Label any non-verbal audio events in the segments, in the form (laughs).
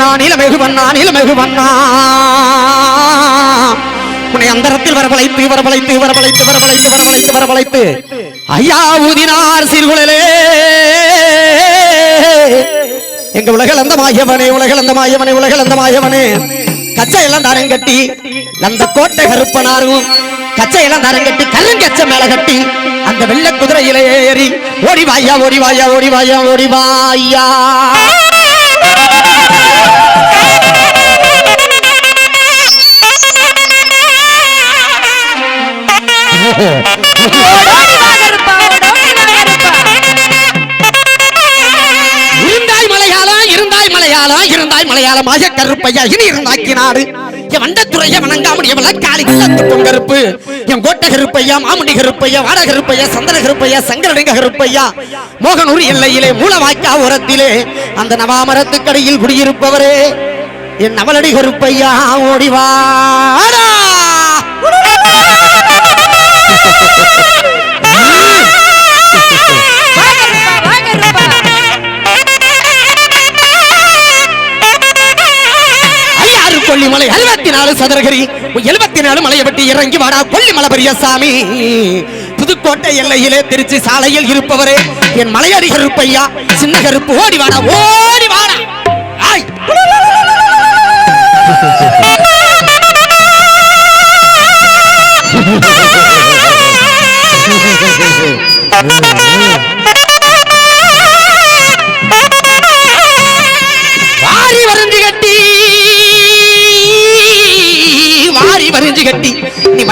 வண்ணா நீலமேகு வண்ணா நீலமேகு வண்ணா. உன்னை அந்தரத்தில் வரவழைத்து வரவழைத்து வரவழைத்து வரவழைத்து வரவழைத்து வரவழைத்து. ஐயா ஊதினார் சீர்குழலே எங்க உலகளந்த மாயவனே உலகளந்த மாயவனே கச்சையெல்லாம் தரம் கட்டி அந்த கோட்டை கருப்பனாரும் கச்சையெல்லாம் தரம் கட்டி கல்லங்கச்ச மேல கட்டி அந்த வெள்ள குதிரையில ஏறி ஓடி வாயா ஓடி வாயா ஓடி வாயா ஓடி வாயா. ஓடோடி மலையாளா இருந்தாய் மலையாளமாக கருப்பையா இனி இருந்தாக்கி நாடு என் வண்டத்துறைய வணங்காமடி காலி உள்ளத்துக்கும் கருப்பு என் கோட்டை கருப்பையா மாமுடி கருப்பையா வாட கருப்பையா சந்தன கருப்பையா சங்கரடிங்க கருப்பையா? மோகனூர் எல்லையிலே மூலவாய்க்கா உரத்திலே அந்த நவாமரத்துக்கடையில் குடியிருப்பவரே என் நவலடி கருப்பையா ஓடிவாடா! நாலு சதுரகிரி எழுபத்தி நாலு மலையை வெட்டி இறங்கி வாடா கொல்லிமலை பெரியசாமி புதுக்கோட்டை எல்லையிலே திருச்சி சாலையில் இருப்பவரே என் மலையடி கருப்பையா சின்ன கருப்பு ஓடி வாடா ஓடி வாடா. ஆய். (laughs) (laughs) (laughs)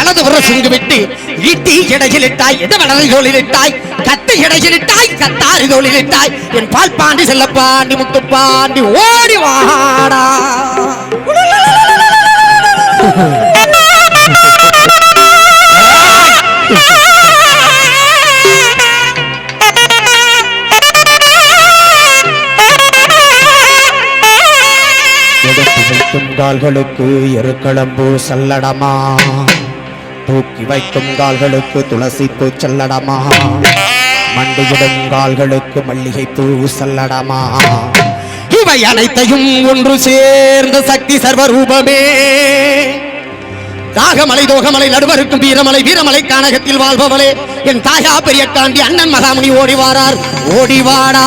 வலது புற சுங்கு விட்டு ஈட்டி இடையிலிட்டாய் இட வலது தோளிலிட்டாய் கத்தை இடையிலிட்டாய் கத்தாறு தோளிலிட்டாய் என் பால் பாண்டி செல்ல பாண்டி முத்து பாண்டி ஓடி வாடா எடுத்து கால்களுக்கு எருக்களம்பு சல்லடமா. தூக்கி வைக்கும் கால்களுக்கு துளசி பூ சல்லடமா? மண்டியிடும் கால்களுக்கு மல்லிகை பூசல்லடமா இவை அனைத்தையும் ஒன்று சேர்ந்த சக்தி சர்வரூபமே. தாகமலை தோகமலை நடுவருக்கும் வீரமலை வீரமலை கானகத்தில் வாழ்பவளே. என் தாயா பெரிய காண்டி அண்ணன் மகாமுனி ஓடிவாரார் ஓடிவாடா.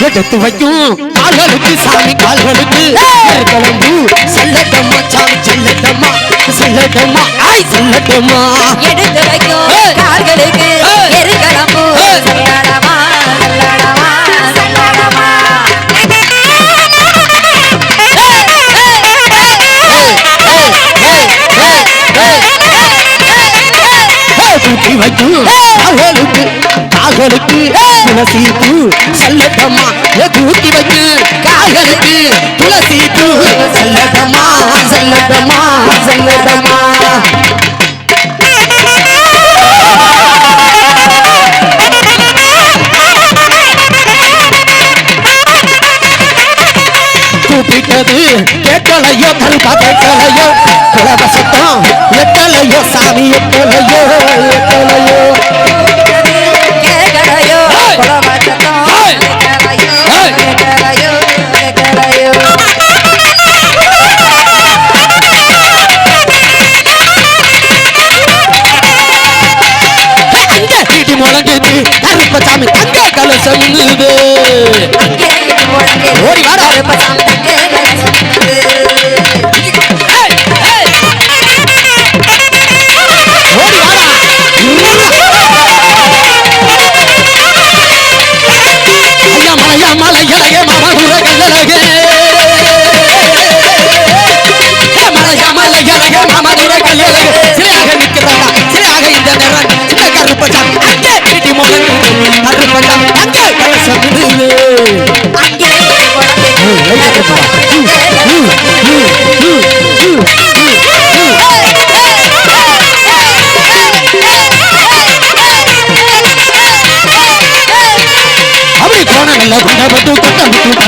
எடுத்து வைக்கும். கால்களுக்கு சாமி கால்களுக்கு. கிளம்பு செல்லட்டம்மா சாமி செல்லட்டம்மா செல்லட்டம்மா. ஆய்! செல்லட்டம்மா. எடுத்து வைக்கும். கேட்கலையோ கருப்பா கேட்கலையோ குலவ சத்தம் எட்டலையோ சாமி எட்டலையோ எட்டலையோ முழங்குது கருப்ப சாமி தங்க கலசம். ஓடி வாடா. கருப்பசாமி தங்க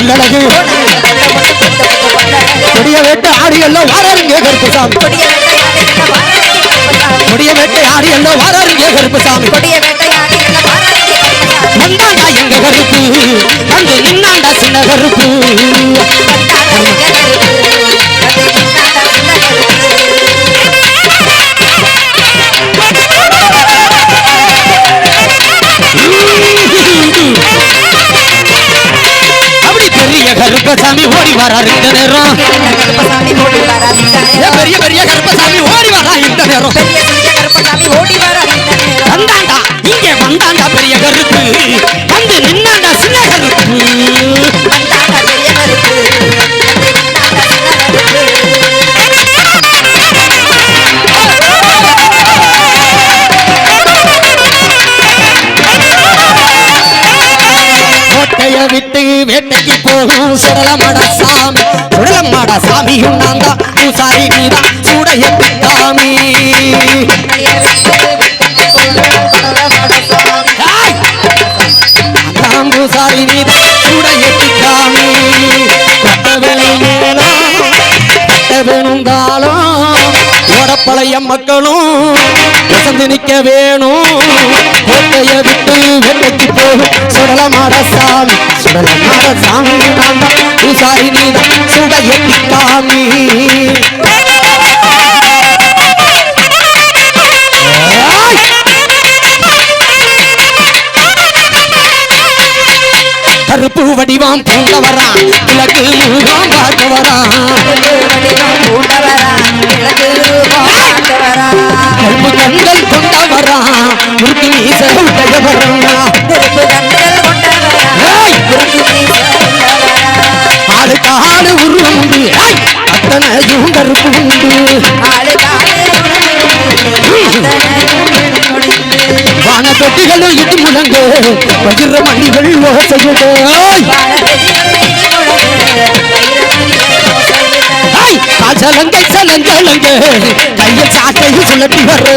குண்டபட்டு கல்லழகு கொடிய வேட்டு ஆடி எல்லாம் வாராருங்க கருப்பசாமி கொடிய வேட்டையாடி வேட்டு ஆடி எல்லாம் வாராருங்க கருப்பசாமி கொடிய வந்தாண்டா எங்க கருப்பு அங்கு நின்னாண்டா சின்ன கருப்பு. பெரிய கருப்பசாமி ஓடி வராரு இந்த நேரம். பெரிய பெரிய கருப்பசாமி ஓடி வரா இந்த நேரம். வந்தாண்டா இங்கே வந்தாண்டா பெரிய கருப்பு. வந்து நின்னாண்டா சின்ன கருப்பு. வேட்டைக்கு சுடலமட சாமி சுடலமட சாமி உண்ணாந்தா பூசாரி நீதா சூடைய சாமி பூசாரி நீதா சூடைய சாமி கட்ட வேணும் மக்களும் வசந்து நிக்க வேணும். கோட்டைய விட்டு வேட்டைக்கு போகும். சுடலமாட சாமி சுடலம் பூசாரி நீதா சுடைய சாமி கருப்பு வடிவாம் பூங்க வரான் கிழக்கு முகம் பார்க்க வஜ்ர மணிகள் ஓசையுடு ஏய்! ஏய்! காசலங்கை சலங்கலங்க சாட்டையும் சுழட்டி வரு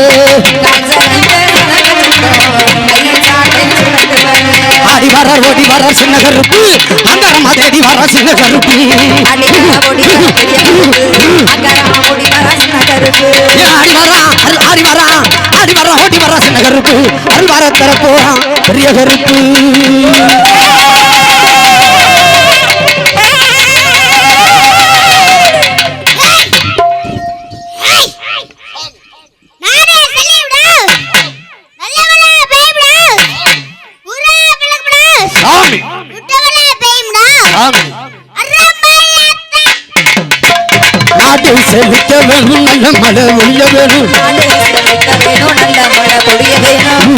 ஆடி வர ஓடி வர சின்ன கருப்பு அங்கரமா தேடி வர சின்ன கருப்பு அடி வர ஓடி வர ஆடி வரா ஆடி வரா ஆடி வரா ஓடி வரா சின்ன கருப்பு அருள் வர தர போறான் பெரிய கருப்பு சாமி. வேணும் நல்ல மழை ஒழிய வேணும்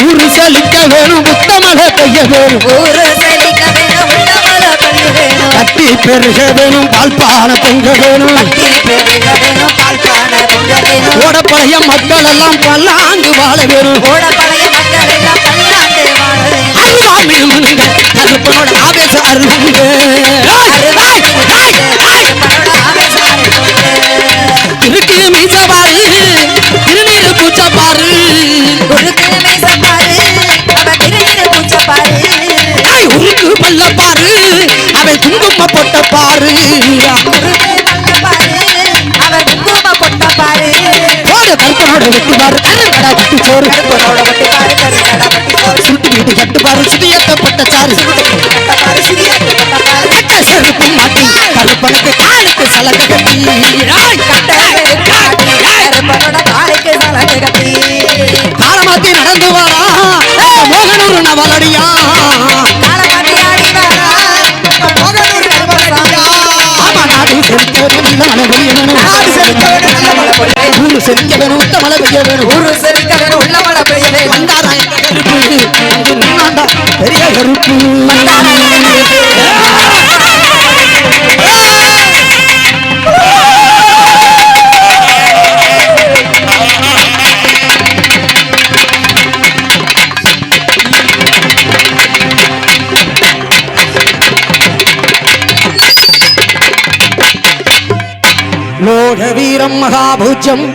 ஊரு சலிக்க வேணும் புத்த மழை பெய்ய வேணும் கட்டி பெருக வேணும் பால்பான பொங்க வேணும் ஓடப்பழைய மக்கள் எல்லாம் பல்லாண்டு வாழ வேணும் அருவாமி முனுங்க ஆவேச அருவாங்க குங்கும பொட்ட பாரு. போடு கருப்பனோட வெட்டி பாரு. சோறு. சுட்டு வீட்டு கட்டு பாரு. சாறு செருப்பு மாட்டி கருப்பனுக்கு காலுக்கு சலகை கட்டி. ஆய், காலமாத்தி நடந்து வரா மோகனூர் நவலடியா. நாடு செலுத்த வேணும் மழை பெய்ய வேணும் ஊரு செலுத்த வேணும் உத்த மழை பெய்ய வேணும் ஊரு செழிக்க வேணும் உள்ள மழை பெய்ய வேணும் வந்தாரா எங்க கருப்பு. வந்து நின்னாண்டா பெரிய கருப்பு. வீரம் மகாபூஜ்யம்.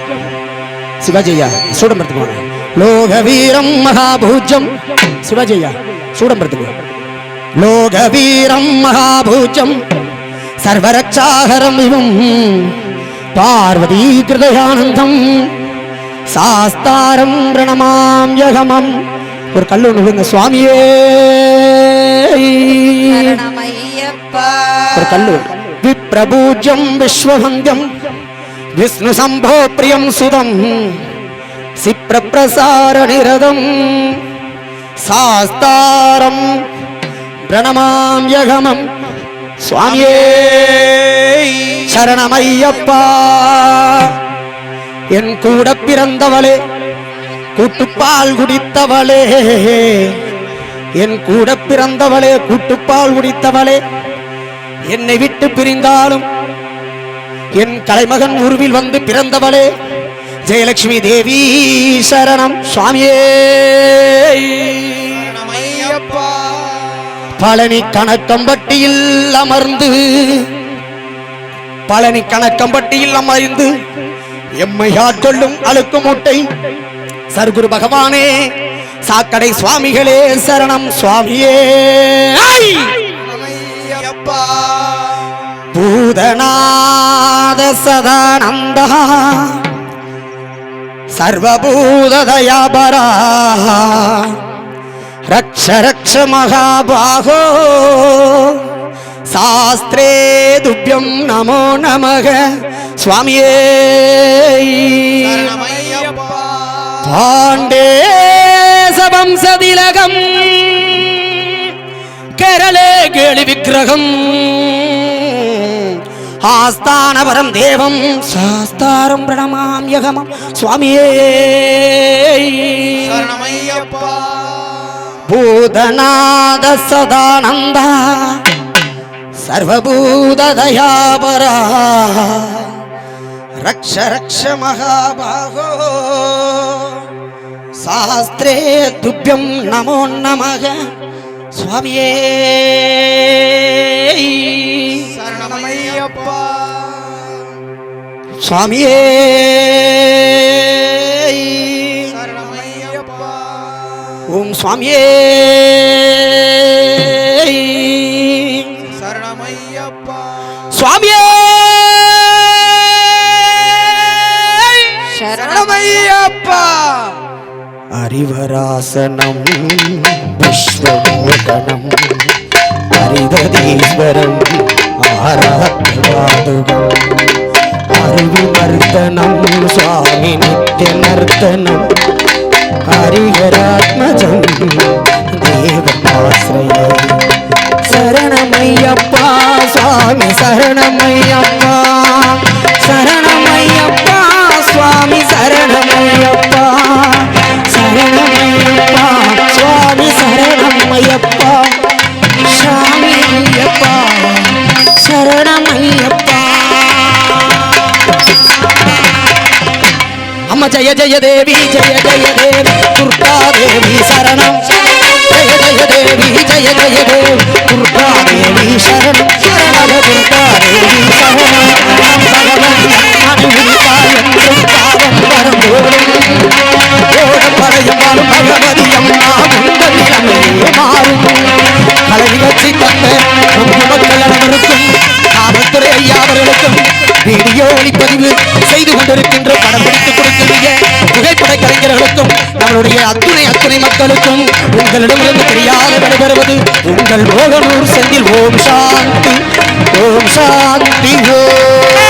சிவாஜியா சூடம்பரத்துக்கு லோக வீரம் மகாபூஜ்யம். சிவாஜியா சூடம்பரத்துக்கு லோக வீரம் மகாபூஜம் சர்வரட்சாகரம் இவம். பார்வதி கிருதயானந்தம். சாஸ்தாரம் பிரணமாம் யகமம். ஒரு கல்லு விழுங்க சுவாமியே. ஒரு கல்லு விப்ரபூஜ்யம் விஸ்வபங்கம். விஷ்ணு சம்போ பிரியம் சுதம். சிப்ரபிரசார நிரதம். சாஸ்தாரம் பிரணமாம் யகமம். சுவாமியே சரணமையப்பா. என் கூட பிறந்தவளே கூட்டுப்பால் குடித்தவளே. என் கூட பிறந்தவளே கூட்டுப்பால் குடித்தவளே. என்னை விட்டு பிரிந்தாலும் கலைமகன் உருவில் வந்து பிறந்தவளே. ஜெயலட்சுமி தேவி சரணம். சுவாமியே. பழனி கணக்கம்பட்டியில் அமர்ந்து பழனி கணக்கம்பட்டியில் அமர்ந்து எம்மை ஆட்கொள்ளும் அழுக்கு மூட்டை? சர்க்குரு பகவானே சாக்கடை சுவாமிகளே சரணம் சுவாமியே. ஐ! பூதநாத சதானந்தா சர்வபூததயாபரா. ரக்ஷ ரக்ஷ மகாபாகோ. சாஸ்திரே துப்யம் நமோ நமக. சுவாமியே. பாண்டேசவம்சதிலகம் கேரளே கேளி விக்கிரகம். ஆஸ்தானவரம் தேவம். சாஸ்தாரம் பிரணமாம் யகமம். சுவாமியே. பூதநாத சதானந்தா. சர்வபூததயாபரா ரக்ஷ ரக்ஷ மகாபாகோ. சாஸ்திரே துப்பியம் நமோ நமக. சுவாமியே. சுவாமியே. ஓம் சுவாமியே. சுவாமியே. சரணமையப்பா. அறிவராசனம் விஸ்வமோகனம் ஹரிததீஸ்வரம் ஆராத்மாதுகம் அருவிமர்த்தனம் சுவாமி நித்திய நர்த்தனம். ஹரிஹராத்மஜம் தேவமாசிரய சரணமையப்பா சுவாமி சரணமையப்பா. நம ஜய ஜய தேவி ஜய ஜய தேவி துர்கா தேவி சரணம். ஜய ஜய தேவி ஜய ஜய தேவி துர்கா தேவி சரணம். உங்களிடமிருந்து தெரியாத விடைபெறுவது உங்கள் மோகனூர் செந்தில். ஓம் சாந்தி ஓம் சாந்தி ஓம்